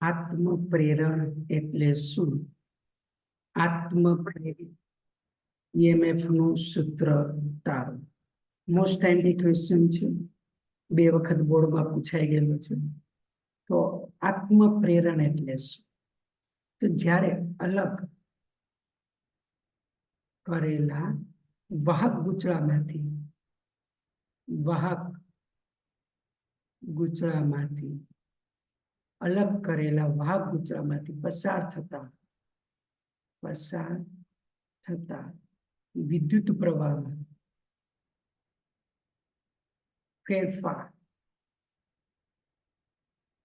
આત્મ પ્રેરણ એટલે શું? આત્મ પ્રેરિત ઈએમએફનું સૂત્ર તારો. મોસ્ટ ટાઈમલી ક્વેશ્ચન છે. બે વખત બોર્ડમાં પૂછાઈ ગયેલો છે. તો આત્મ પ્રેરણ એટલે શું? તો જ્યારે અલગ કરેલા વાહક ગુચળામાંથી વાહક ગુચળામાંથી અલગ કરેલા વાઘ ગુચળામાંથી પસાર થતા પસાર થતા વિદ્યુત પ્રવાહમાં ફેરફાર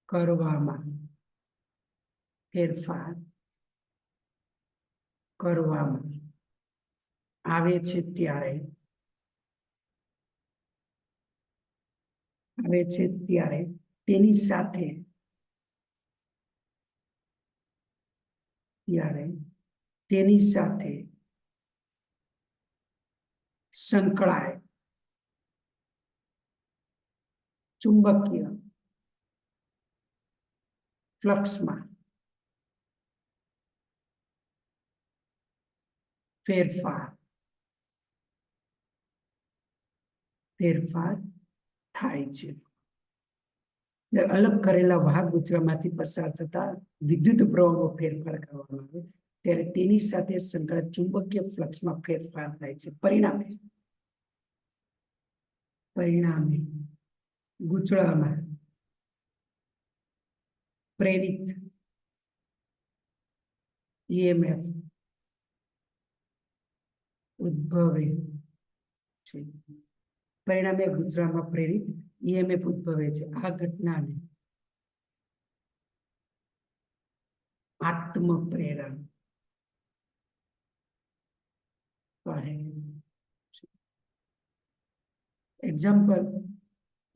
કરવામાં ફેરફાર કરવામાં આવે છે ત્યારે, આવે છે ત્યારે તેની સાથે ત્યારે તેની સાથે સંકળાય. ચુંબકીય ફ્લક્સમાં ફેરફાર. ફેરફાર થાય છે. અલગ કરેલા વાહક ગુચરામાંથી પસાર થતા વિદ્યુત પ્રવાહમાં ફેરફાર કરવામાં આવે ત્યારે તેની સાથે સંકળાયેલ ચુંબકીય ફ્લક્સમાં ફેરફાર થાય છે. પરિણામે પરિણામે ગુચળામાં પ્રેરિત ઈએમએફ ઉદ્ભવે છે. પરિણામે ગુજરાતમાં પ્રેરિત EMF ઉદ્ભવે છે. આ ઘટનાને આત્મ પ્રેરણ example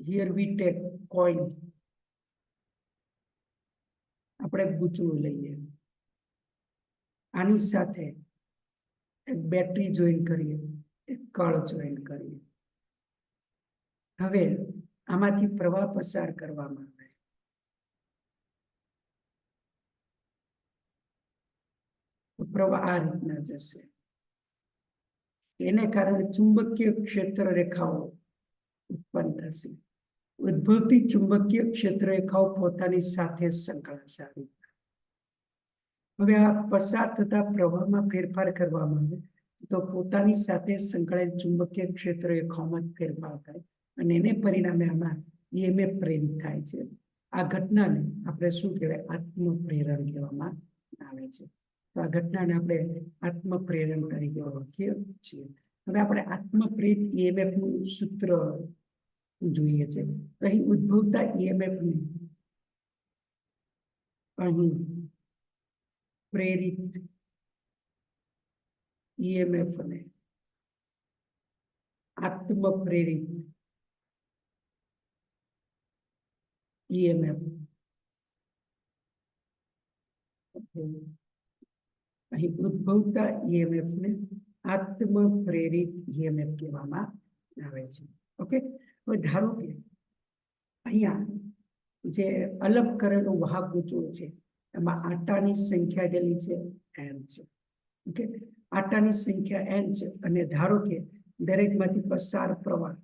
here we take coil આપણે ગૂંચવું લઈએ. આની સાથે એક બેટરી જોઈન કરીએ, એક કળ જોઈન કરીએ. હવે આમાંથી પ્રવાહ પસાર કરવામાં આવે. પ્રવાહ આ રીતના જશે. એને કારણે ચુંબકીય ક્ષેત્ર રેખાઓ ઉત્પન્ન થશે. ઉદ્ભવતી ચુંબકીય ક્ષેત્ર રેખાઓ પોતાની સાથે સંકળાશે આ. હવે આ પસાર થતા પ્રવાહમાં ફેરફાર કરવામાં આવે તો પોતાની સાથે સંકળાયેલ ચુંબકીય ક્ષેત્ર રેખાઓમાં ફેરફાર થાય. અને એને પરિણામે આમાં EMF પ્રેરિત થાય છે. આ ઘટનાને આપણે શું કહેવાય? આત્મપ્રેરણ કહેવામાં આવે છે. તો આ ઘટનાને આપણે આત્મપ્રેરણ તરીકે ઓળખીએ છીએ. હવે આપણે આત્મપ્રેરિત પ્રેરિત EMF નું સૂત્ર જોઈએ છે. અહીં ઉદ્ભવતા EMF ને અહીં પ્રેરિત EMF ને આત્મ પ્રેરિત EMF અહીં ઉદ્ભવતા EMF ને આત્મ પ્રેરિત EMF કહેવામાં આવે છે. ઓકે હવે ધારો કે અહીંયા જે અલગ કરેલો વાહક ગૂંચળો છે, એમાં આટાની સંખ્યા દેલી છે એમ છે. ઓકે આટાની સંખ્યા એમ છે અને ધારો કે દરેકમાંથી પસાર પ્રવાહ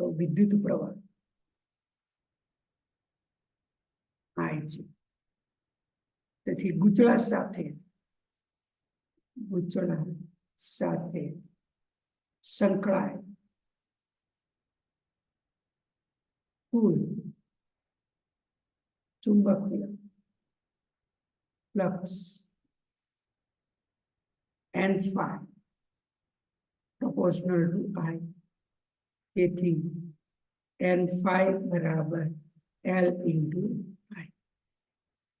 તો વિદ્યુત પ્રવાહ. થાય છે. તેથી ગુજરાત સાથે ગૂંચળા સાથે સંકળાય. કુલ ચુંબકીય flux and phi proportional to I તેથી એન ફાઈવ બરાબર L into I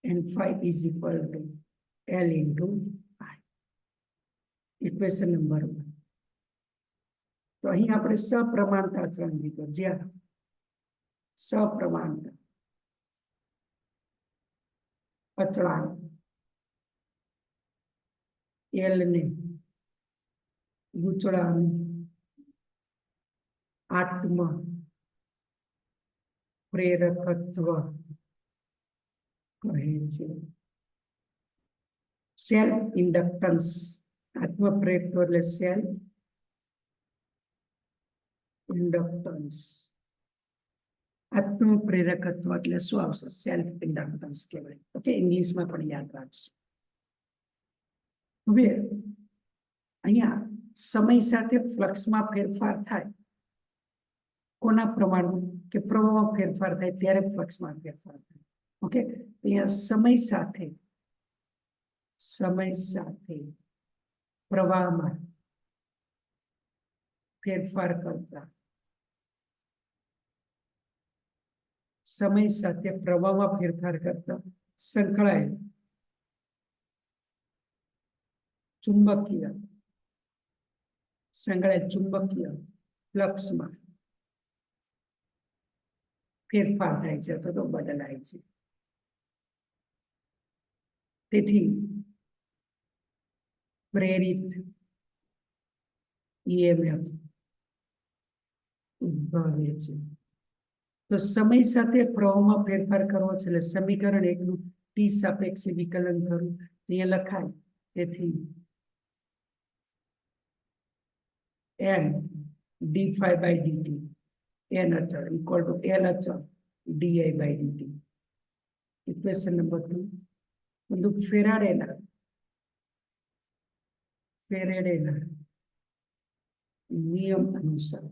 N phi is equal to L into I equation number one. તો અહીં આપણે સપ્રમાણતા ચરણ લીધો. જ્યાં સપ્રમાણતા અચળાંક એલ ને ગૂંચળાનું આત્મ પ્રેરકત્વ કહે છે સેલ્ફ ઇન્ડક્ટન્સ આત્મપ્રેરકત્વ એટલે સેલ્ફ ઇન્ડક્ટન્સ આત્મપ્રેરકત્વ એટલે શું આવશે સેલ્ફ ઇન્ડક્ટન્સ કહેવાય ઓકે ઇંગ્લિશમાં પણ યાદ રાખજો હવે અહીંયા સમય સાથે ફ્લક્સમાં ફેરફાર થાય કોના પ્રમાણમાં કે પ્રવાહમાં ફેરફાર થાય ત્યારે ફ્લક્સમાં ફેરફાર થાય. ઓકે અહીંયા સમય સાથે સમય સાથે પ્રવાહમાં ફેરફાર કરતા, સમય સાથે પ્રવાહમાં ફેરફાર કરતા સંકળાયેલ ચુંબકીય સંકળાયેલ ચુંબકીય ફ્લક્સમાં ફેરફાર થાય છે અથવા તો બદલાય છે. તેથી પ્રેરિત ઈએમએફ ઉદ્ભવે છે. તો સમય સાથે પ્રવાહમાં ફેરફાર કરવો છે, એટલે સમીકરણ એકનું ટી સાપેક્ષે વિકલન કરવું. અહીંયા લખાય, તેથી M D phi by DT N અચળ ઇક્વલ ટુ n અચળ DI by dt. Equation number two બધું ફેરાડેના ફેરેડેના નિયમ અનુસાર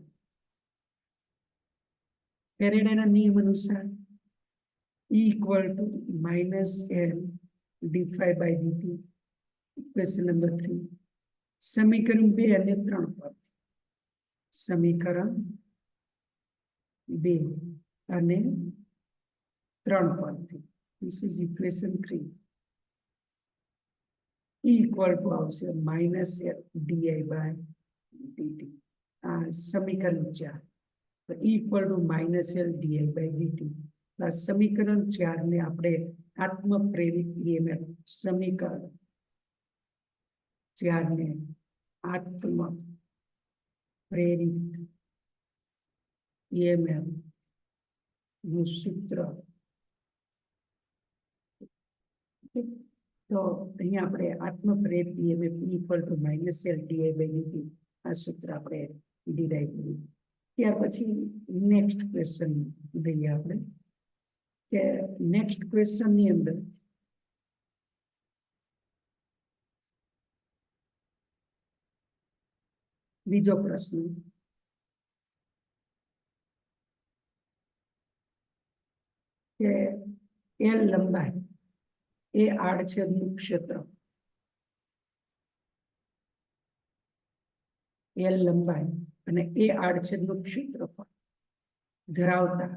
ફેરેડેના નિયમ અનુસાર to minus L d phi by dt equation number three સમીકરણ બે અને ત્રણ પર સમીકરણ બે અને ત્રણ પરથી this is equation three E equal to આવશે minus di by dt આ સમીકરણ ચાર તો E equal to minus L di આ સમીકરણ ચાર ને આપણે આત્મ પ્રેરિત EMF સમીકરણ ચાર ને આત્મ પ્રેરિત EMF નું સૂત્ર તો અહીંયા આપણે આત્મ પ્રેરિત EMF equal to minus L di by dt આ સૂત્ર આપણે ડિરાઈવ કર્યું. ત્યાર પછી નેક્સ્ટ ક્વેશ્ચન લઈએ આપણે, કે નેક્સ્ટ ક્વેશ્ચનની અંદર બીજો પ્રશ્ન કે એલ લંબાઈ, એ આડછેદનું ક્ષેત્ર. એલ લંબાઈ અને એ આડછેદનું ક્ષેત્રફળ ધરાવતા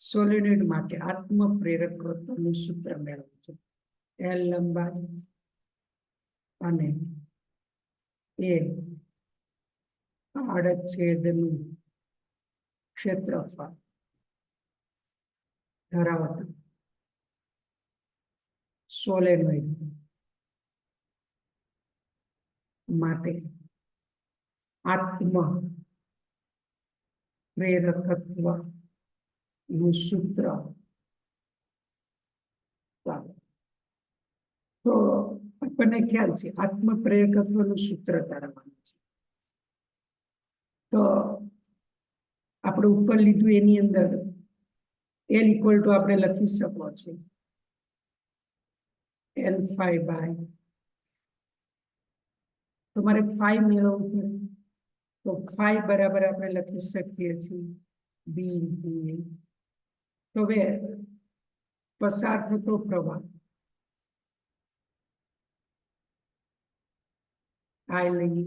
સોલિનોઇડ માટે આત્મ પ્રેરકત્વનું સૂત્ર મેળવવું છે. એલ લંબાઈ અને એ આડછેદનું ક્ષેત્રફળ ધરાવતા સોલેનોઇડ માટે આત્મ પ્રેરકત્વનું સૂત્ર તો આપણને ખ્યાલ છે આત્મ પ્રેરકત્વનું સૂત્ર તારવાનું છે તો આપણે ઉપર લીધું એની અંદર એલ ઇક્વલ ટુ આપણે લખી શકો છો એલ ફાઈવ બાય તમારે ફાઈવ મેળવવું પડે તો ફાઈવ બરાબર આપણે લખી શકીએ છીએ બી બી તો હવે પસાર થતો પ્રવાહ આઈ લઈએ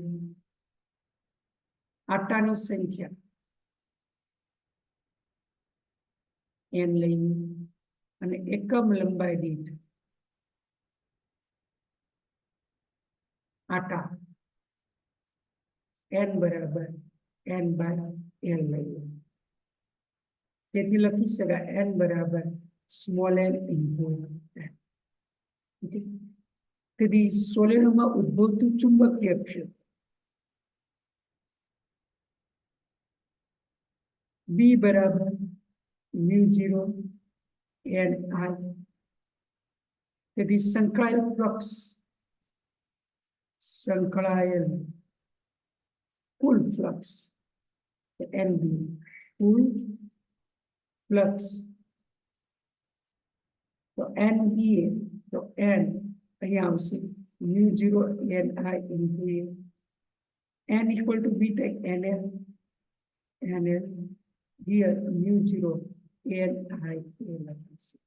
આટાની સંખ્યા એન લઈએ અને એકમ લંબાઈ દીઠ આટા. એન બરાબર એન બાય એલ લઈએ. તેથી લખી શકાય એન બરાબર સ્મોલ એન ઇન્ટુ તેથી સોલેનોમાં ઉદ્ભવતું ચુંબકીય ક્ષેત્ર બી બરાબર મ્યુ ઝીરો એન આઈ તેથી સંકળાયેલ ફ્લક્સ સંકળાયેલ કુલ ફ્લક્સ એન બી કુલ ફ્લક્સ તો એન બી એ તો એન અહીંયા આવશે mu zero N I into A n equal to b take nl nl here mu zero n i a લખાશે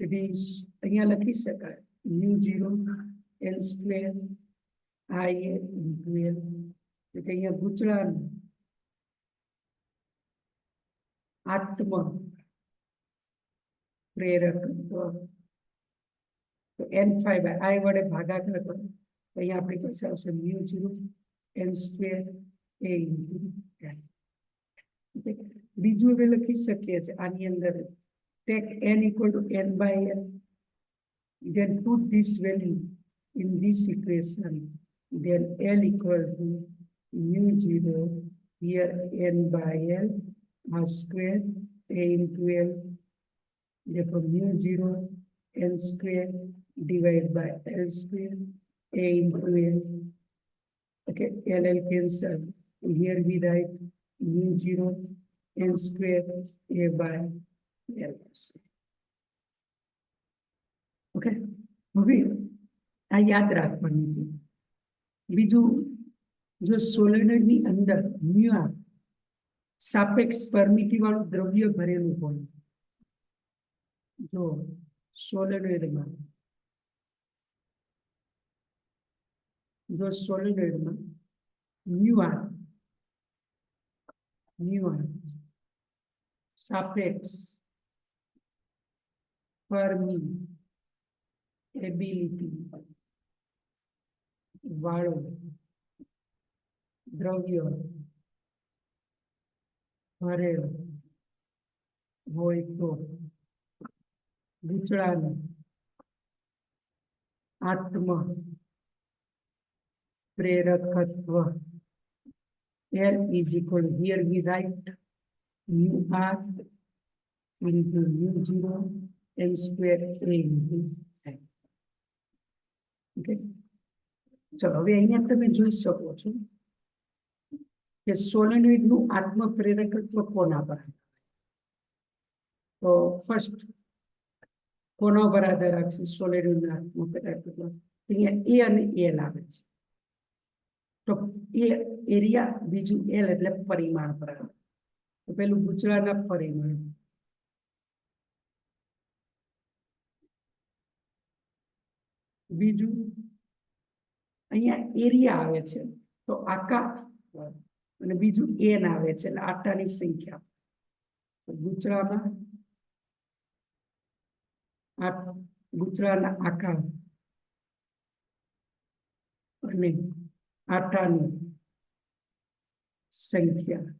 તેથી સ- અહીંયા લખી શકાય mu zero n square i a into l એટલે અહીંયા ગૂંચળાનું આત્મ પ્રેરકત્વ તો n five i વડે ભાગાકાર કરો તો અહીંયા આપણી પાસે આવશે mu zero N square A into બીજું હવે લખી શકીએ છીએ આની અંદર take N equal to N by N then put this value in this equation then L equal to mu zero here n by L r square a into L therefore mu zero n square divided by L square a into L. Okay, L L cancel. Here we write mu zero n square a by L. Okay, હવે આ યાદ રાખવાનું છે બીજું જો સોલેનોઇડની અંદર મ્યુઆ સાપેક્ષ પરમિટી વાળું દ્રવ્ય ભરેલું હોય જો સોલેનોઇડમાં જો સોલેનોઇડમાં મ્યુઆ મ્યુઆર સાપેક્ષ ફર્મી એબિલિટી વાળો, દ્રવ્ય, ભરેલો હોય તો ગૂંચળાનું આત્મ પ્રેરકત્વ L is equal here we write mu r into mu zero n square a into n. ચલો હવે અહીંયા તમે જોઈ શકો છો કે સોલેનોઇડનું આત્મ પ્રેરકત્વ કોના પર તો ફર્સ્ટ કોના પર આધાર રાખશે સોલેનોઇડનું આત્મ પ્રેરકત્વ અહીંયા એ અને એલ આવે છે. તો એ એરિયા બીજું એલ એટલે પરિમાણ પર આવે પેલું ગૂંચળાના પરિમાણ. બીજું, અહીંયા એરિયા આવે છે, તો આકાર અને બીજું એન આવે છે, એટલે આટાની સંખ્યા. તો ગૂંચળામાં આકાર અને આટાની સંખ્યા.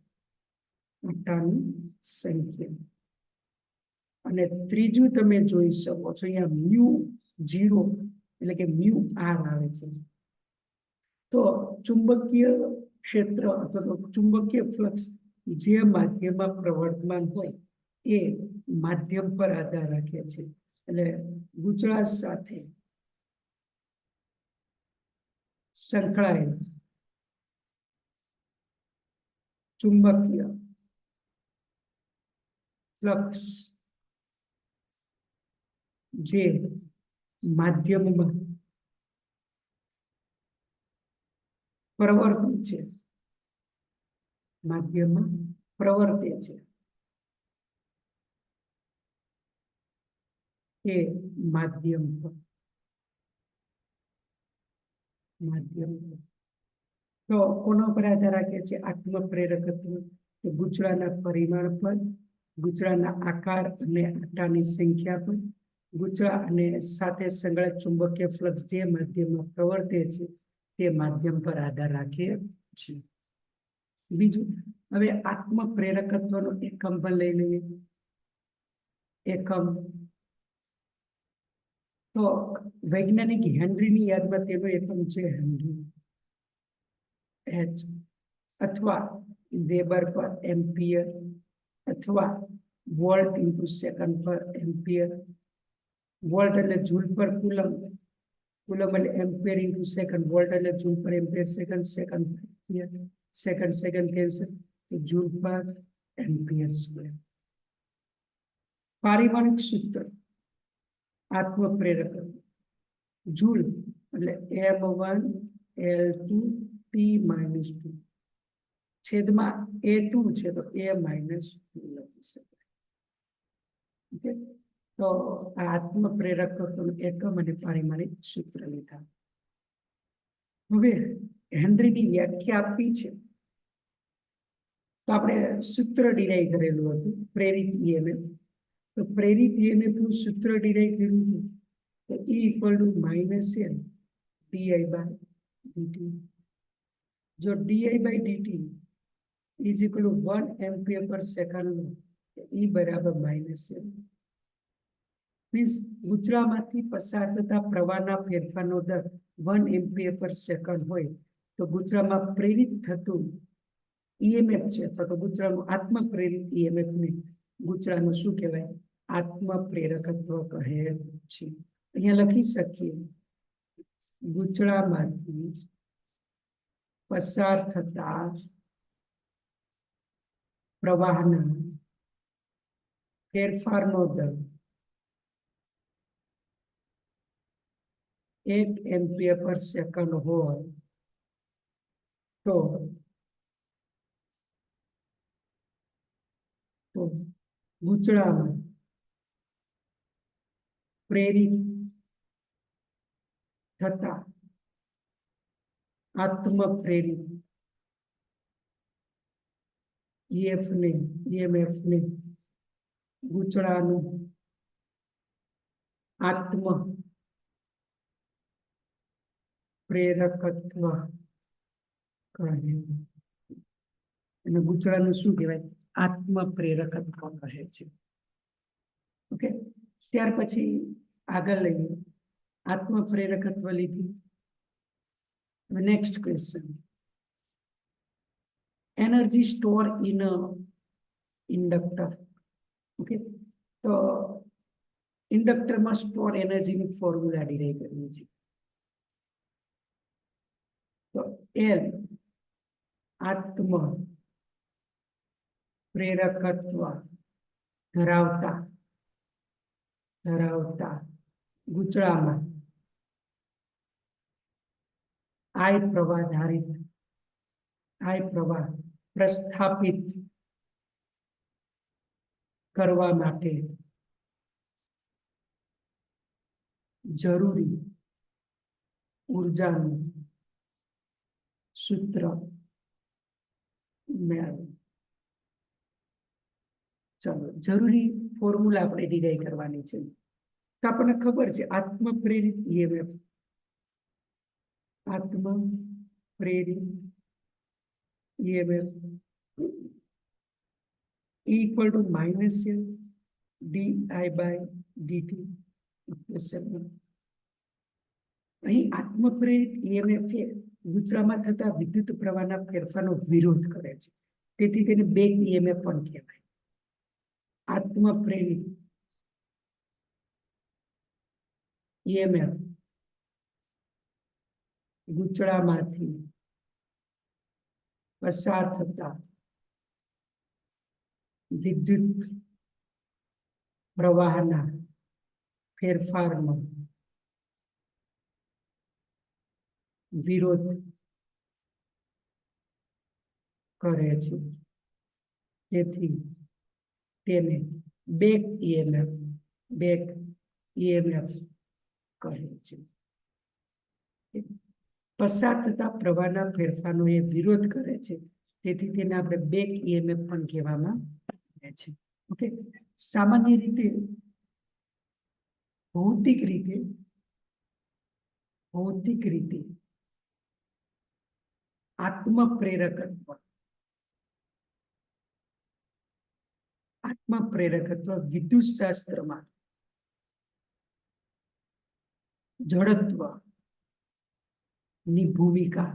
આટાની સંખ્યા અને ત્રીજું તમે જોઈ શકો છો, અહીંયા મ્યુ જીરો એટલે કે મ્યુ આર આવે છે. તો ચુંબકીય ક્ષેત્ર અથવા તો ચુંબકીય ફ્લક્સ જે માધ્યમમાં પ્રવર્તમાન હોય એ માધ્યમ પર આધાર રાખે છે. એટલે ગૂંચળા સાથે સંકળાયેલ ચુંબકીય ફ્લક્સ જે માધ્યમમાં પ્રવર્તે છે. માધ્યમમાં પ્રવર્તે છે. એ માધ્યમ પર. માધ્યમ. તો કોના પર આધાર રાખે છે? આત્મપ્રેરકત્વ પ્રેરકત્વ તો પરિમાણ પર ગૂંચળાના આકાર અને આટાની સંખ્યા પણ ગૂંચળા અને સાથે સંકળાયેલ ચુંબકીય ફ્લક્સ જે માધ્યમમાં પ્રવર્તે છે, તે માધ્યમ પર આધાર રાખે છે. બીજું, હવે આત્મ પ્રેરકત્વનો એકમ પણ લઈ લઈએ. એકમ. તો વૈજ્ઞાનિક હેનરીની યાદમાં તેનો એકમ છે હેનરી. એચ. અથવા વેબર પર એમ્પિયર. અથવા વોલ્ટ ઇન્ટુ સેકન્ડ પર એમ્પિયર. વોલ્ટ એટલે જૂલ પર કુલમ કુલમ એટલે એમ્પિયર ઇન્ટુ સેકન્ડ. વોલ્ટ એટલે જૂલ પર ampere. Second second, ampere. Second second, cancel. Joule પર એમ્પિયર સ્ક્વેર. પારિવારિક સૂત્ર. આત્મપ્રેરક. જૂલ એટલે M one L two T minus two. છેદમાં એ ટુ છે તો એ માઇનસ ટુ લખી શકાય. તો આ આત્મ પ્રેરક એકમ અને પારિમાણિક સૂત્ર લીધા. હવે હેનરીની વ્યાખ્યા આપી છે. તો આપણે સૂત્ર ડિરાઈ કરેલું હતું, પ્રેરિત ઈએમએફ તો પ્રેરિત ઈએમએફનું સૂત્ર ડિરાઈ કર્યું હતું. તો E equal to minus M DI by DT જો DI by DT is equal to one ampere પર સેકન્ડ ઈ બરાબર માઇનસ છે. મીન્સ ગુચરામાંથી પસાર થતા પ્રવાહના ફેરફારનો દર વન એમ્પિયર પર સેકન્ડ હોય, તો ગુચરામાં પ્રેરિત થતું ઈએમએફ છે, અથવા તો ગુચરાનું આત્મ પ્રેરિત ઈએમએફ ને ગુચરાનું શું કહેવાય? આત્મ પ્રેરકત્વ કહે છે. અહીંયા લખી શકીએ. ગુચરામાંથી પસાર થતા પ્રવાહના ફેરફારનો દર એક એમ્પિયર પર સેકન્ડ હોય તો તો ગૂંચળામાં પ્રેરિત થતા આત્મ પ્રેરિત ઈએફ ને ઈએમએફ ને ગૂંચળાનું આત્મ પ્રેરકત્વ કહે અને ગૂંચળાનું શું કહેવાય? આત્મ પ્રેરકત્વ કહે છે. ઓકે, ત્યાર પછી આગળ લઈએ. આત્મ પ્રેરકત્વ લીધી. Next question energy store in inductor okay તો ઇન્ડક્ટરમાં સ્ટોર એનર્જીની ફોર્મ્યુલા ડિરાઈ કરવી છે તો એલ આત્મ પ્રેરકત્વ ધરાવતા ધરાવતા ગૂંચળામાં આય પ્રવાહ ધારિત આય પ્રવાહ પ્રસ્થાપિત કરવા માટે જરૂરી ઉર્જાનું સૂત્ર મેળવો. ચલો, જરૂરી ફોર્મ્યુલા આપણે ડિરાઈ કરવાની છે. તો આપણને ખબર છે આત્મ પ્રેરિત ઈએમએફ આત્મ પ્રેરિત EMF equal to minus L di by dt અહીં આત્મપ્રેરિત EMF એ ગુચરામાં થતા વિદ્યુત પ્રવાહના ફેરફારનો વિરોધ કરે છે. તેથી તેને બેક EMF પણ કહેવાય. આત્મપ્રેરિત EMF ગુચળામાંથી પસાર થતા વિદ્યુત પ્રવાહના ફેરફારનો વિરોધ કરે છે તેથી તેને બેક ઈએમએફ બેક ઈએમએફ કહે છે પસાર થતા પ્રવાહના ફેરફારનો એ વિરોધ કરે છે. તેથી તેને આપણે બેક ઈએમએફ પણ કહેવામાં આવે છે. ઓકે સામાન્ય રીતે ભૌતિક રીતે ભૌતિક રીતે આત્મપ્રેરકત્વ આત્મપ્રેરકત્વ આત્મ પ્રેરકત્વ વિદ્યુત શાસ્ત્રમાં જડત્વ ની ભૂમિકા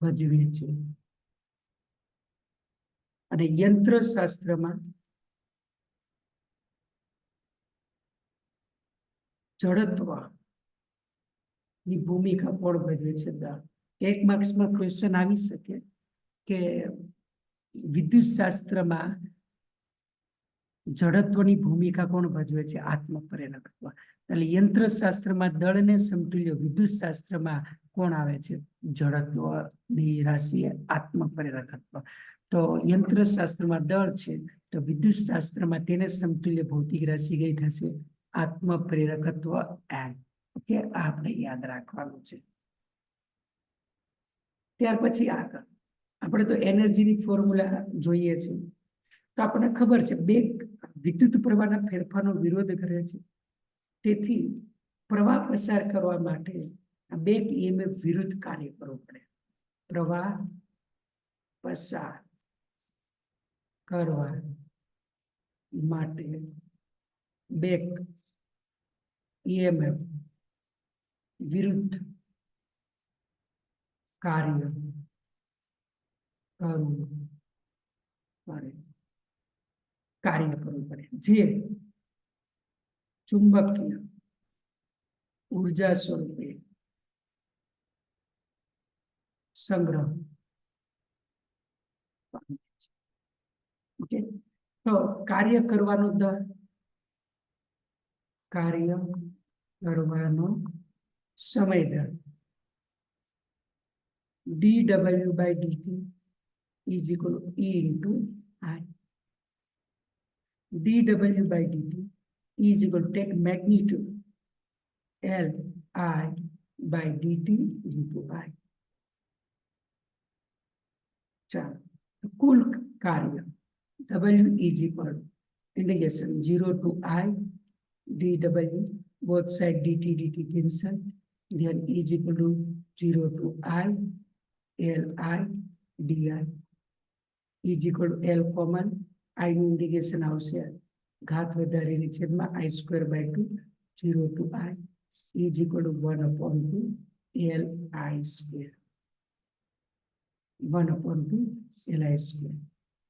ભજવે છે. અને યંત્ર શાસ્ત્રમાં જડત્વની ભૂમિકા કોણ ભજવે છે? એક માર્ક્સમાં ક્વેશ્ચન આવી શકે કે વિદ્યુત શાસ્ત્રમાં જડત્વની ભૂમિકા કોણ ભજવે છે? આત્મ પ્રેરકત્વ એટલે યંત્ર શાસ્ત્રમાં દળને સમતુલ્ય વિદ્યુત શાસ્ત્રમાં કોણ આવે છે? જડત્વની રાશિ આત્મ પ્રેરકત્વ તો યંત્ર શાસ્ત્રમાં દળ છે, તો વિદ્યુત શાસ્ત્રમાં તેને સમતુલ્ય ભૌતિક રાશિ કઈ થશે? આત્મ પ્રેરકત્વ એન ઓકે આપણે યાદ રાખવાનું છે. ત્યાર પછી આગળ. આપણે તો એનર્જીની ફોર્મ્યુલા જોઈએ છે. તો આપણને ખબર છે, બે વિદ્યુત પ્રવાહના ફેરફારનો વિરોધ કરે છે. તેથી પ્રવાહ પસાર કરવા માટે આ બે ઈએમએફ વિરુદ્ધ કાર્ય કરવું પડે. પ્રવાહ પસાર કરવા માટે બેક ઈએમએફ વિરુદ્ધ કાર્ય કરવું પડે. કાર્ય કરવું પડે જે ચુંબકીય ઊર્જા સ્વરૂપે સંગ્રહ પામે છે. ઓકે તો કાર્ય કરવાનો દર કાર્ય કરવાનો સમય દર D W by DT is equal to E into I. dw by dt is equal to take magnitude L I by dt into I. ચાલો તો કુલ કાર્ય W is equal integration zero to I dw both side dt dt cancel then is equal to zero to I L I di is equal to L common I નું indication આવશે. ઘાત વધારીની છેદમાં I square by two, zero to I is equal to one upon two L I square. One upon two L I square.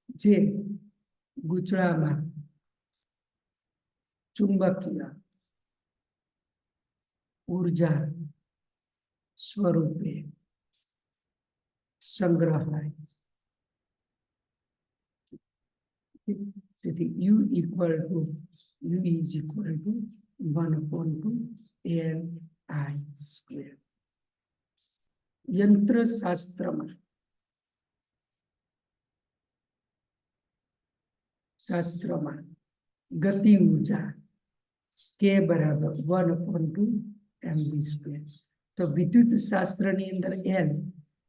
જે ગૂંચળામાં ચુંબકીય ઊર્જા સ્વરૂપે સંગ્રહાય. તેથી U equal to U is equal to one upon two L I square યંત્ર શાસ્ત્રમાં ગતિ ઊર્જા કે બરાબર one upon two M B square તો વિદ્યુત શાસ્ત્રની અંદર એલ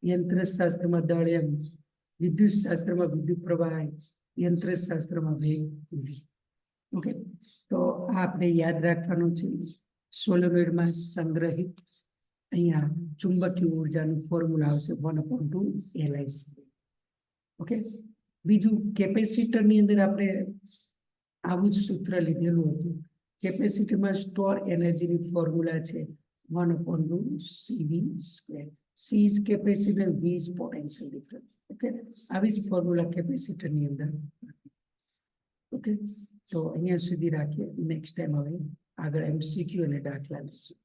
યંત્ર શાસ્ત્રમાં દળ એમ વિદ્યુત શાસ્ત્રમાં વિદ્યુત પ્રવાહ યંત્ર શાસ્ત્રમાં વેગ વી ઓકે તો આ આપણે યાદ રાખવાનું છે સોલોમેડમાં સંગ્રહિત અહીંયા ચુંબકીય ઉર્જાનું ફોર્મ્યુલા આવશે one upon two LI okay બીજું કેપેસિટરની અંદર આપણે આવું જ સૂત્ર લીધેલું હતું. કેપેસિટીમાં સ્ટોર એનર્જીની ફોર્મ્યુલા છે one upon two CV square C is capacity V is potential difference okay આવી જ ફોર્મ્યુલા કેપેસિટરની અંદર ઓકે તો અહીંયા સુધી રાખીએ નેક્સ્ટ ટાઈમ હવે આગળ એમસીક્યુ અને દાખલા લઈશું